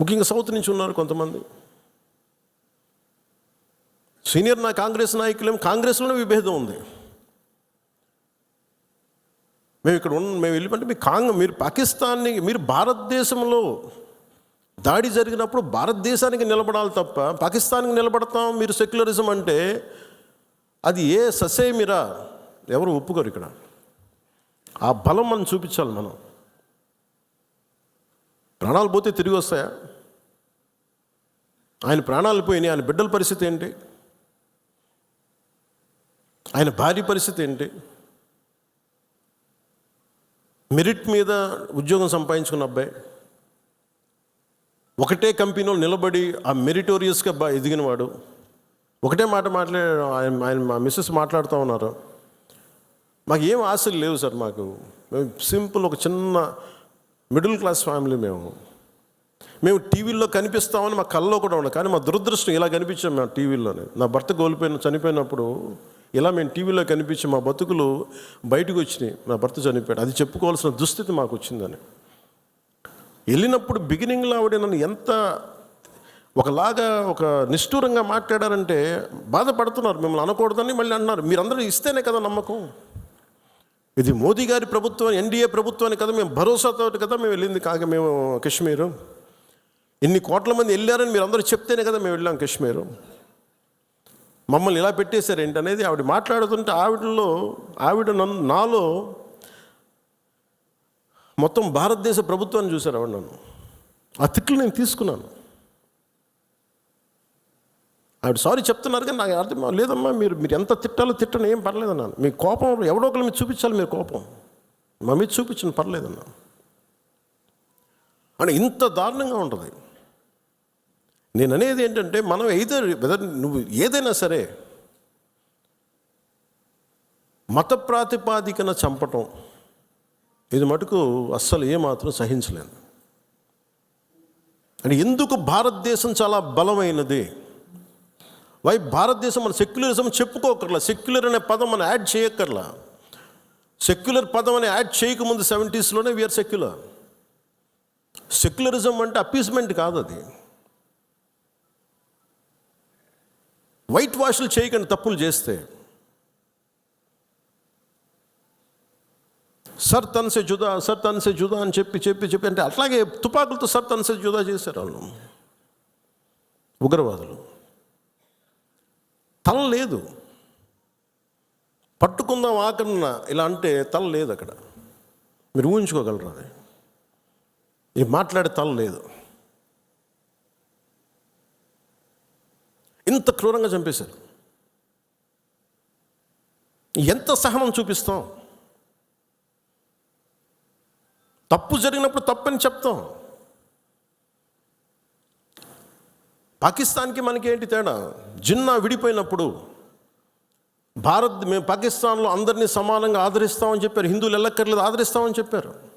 ముఖ్యంగా సౌత్ నుంచి ఉన్నారు కొంతమంది. సీనియర్ నా కాంగ్రెస్ నాయకులేం కాంగ్రెస్లోనే విభేదం ఉంది. మేము ఇక్కడ ఉన్న మేము వెళ్ళిపోతే మీ కాంగ్ మీరు పాకిస్తాన్ని మీరు భారతదేశంలో దాడి జరిగినప్పుడు భారతదేశానికి నిలబడాలి తప్ప పాకిస్తాన్కి నిలబడతాం మీరు సెక్యులరిజం అంటే అది ఏ ససేమిరా? ఎవరు ఒప్పుకోరు ఇక్కడ. ఆ బలం మనం చూపించాలి మనం. ప్రాణాలు పోతే తిరిగి వస్తాయా? ఆయన ప్రాణాలు పోయినాయి. ఆయన బిడ్డల పరిస్థితి ఏంటి? ఆయన భార్య పరిస్థితి ఏంటి? మెరిట్ మీద ఉద్యోగం సంపాదించుకున్న అబ్బాయి ఒకటే కంపెనీలో నిలబడి ఆ మెరిటోరియస్గా బా ఎదిగినవాడు ఒకటే మాట మాట్లాడే ఆయన ఆయన మా మిస్సెస్ మాట్లాడుతూ ఉన్నారు. మాకు ఏం ఆశలు లేవు సార్ మాకు. మేము సింపుల్ ఒక చిన్న మిడిల్ క్లాస్ ఫ్యామిలీ మేము. మేము టీవీల్లో కనిపిస్తామని మా కల్లో కూడా ఉండదు. కానీ మా దురదృష్టం ఇలా కనిపించాం మేము టీవీలోనే నా భర్త కోల్పోయిన చనిపోయినప్పుడు ఇలా మేము టీవీలో కనిపించి మా బతుకులు బయటకు వచ్చినాయి. నా భర్త చనిపోయాడు. అది చెప్పుకోవాల్సిన దుస్థితి మాకు వచ్చిందని. వెళ్ళినప్పుడు బిగినింగ్లో ఆవిడ నన్ను ఎంత ఒకలాగా ఒక నిష్ఠూరంగా మాట్లాడారంటే బాధపడుతున్నారు. మిమ్మల్ని అనకూడదని మళ్ళీ అన్నారు. మీరందరూ ఇస్తేనే కదా నమ్మకం. ఇది మోదీ గారి ప్రభుత్వం ఎన్డీఏ ప్రభుత్వాన్ని కదా మేము భరోసాతో కదా మేము వెళ్ళింది. కాక మేము కాశ్మీరు. ఇన్ని కోట్ల మంది వెళ్ళారని మీరు అందరూ చెప్తేనే కదా మేము వెళ్ళాం కాశ్మీరు. మమ్మల్ని ఇలా పెట్టేశారు ఏంటనేది అనేది ఆవిడ మాట్లాడుతుంటే ఆవిడలో ఆవిడ నన్ను నాలో మొత్తం భారతదేశ ప్రభుత్వాన్ని చూశారు ఆవిడ నన్ను. ఆ తిట్లు నేను తీసుకున్నాను. ఆవిడ సారీ చెప్తున్నారు కానీ నాకు అర్థం లేదమ్మా మీరు మీరు ఎంత తిట్టాలో తిట్టను ఏం పర్లేదన్నాను మీ కోపం ఎవడో ఒకరు మీరు చూపించాలి మీరు కోపం. మా మీద చూపించను పర్లేదన్నా అని ఇంత దారుణంగా ఉంటుంది. నేను అనేది ఏంటంటే మనం ఎయిదర్ వెదర్ నువ్వు ఏదైనా సరే మత ప్రాతిపాదికన చంపటం ఇది మటుకు అస్సలు ఏమాత్రం సహించలేదు అంటే ఎందుకు భారతదేశం చాలా బలమైనది? వై భారతదేశం మన సెక్యులరిజం చెప్పుకోకర్లా సెక్యులర్ అనే పదం మనం యాడ్ చేయక్కర్లా సెక్యులర్ పదం అని యాడ్ చేయకముందు సెవెంటీస్లోనే వీఆర్ సెక్యులర్ సెక్యులరిజం అంటే అపీస్మెంట్ కాదు అది వైట్ వాష్లు చేయకండి తప్పులు చేస్తే. సర్ తన్సే జుదా సర్ తన్సే జుదా అని చెప్పి చెప్పి చెప్పి అంటే అట్లాగే తుపాకులతో సర్ తన్సే జుదా చేశారు వాళ్ళు. ఉగ్రవాదులు. తల లేదు. పట్టుకుందాం ఆకన్న ఇలా అంటే తల లేదు అక్కడ. మీరు ఊహించుకోగలరు అది? ఈ మాట్లాడే తల లేదు. ఇంత క్రూరంగా చంపేశారు. ఎంత సహనం చూపిస్తాం? తప్పు జరిగినప్పుడు తప్పని చెప్తాం. పాకిస్తాన్కి మనకి ఏంటి తేడా? జిన్నా విడిపోయినప్పుడు భారత్ మేము పాకిస్తాన్లో అందరినీ సమానంగా ఆదరిస్తామని చెప్పారు. హిందువులు ఎల్లక్కర్లేదు ఆదరిస్తామని చెప్పారు.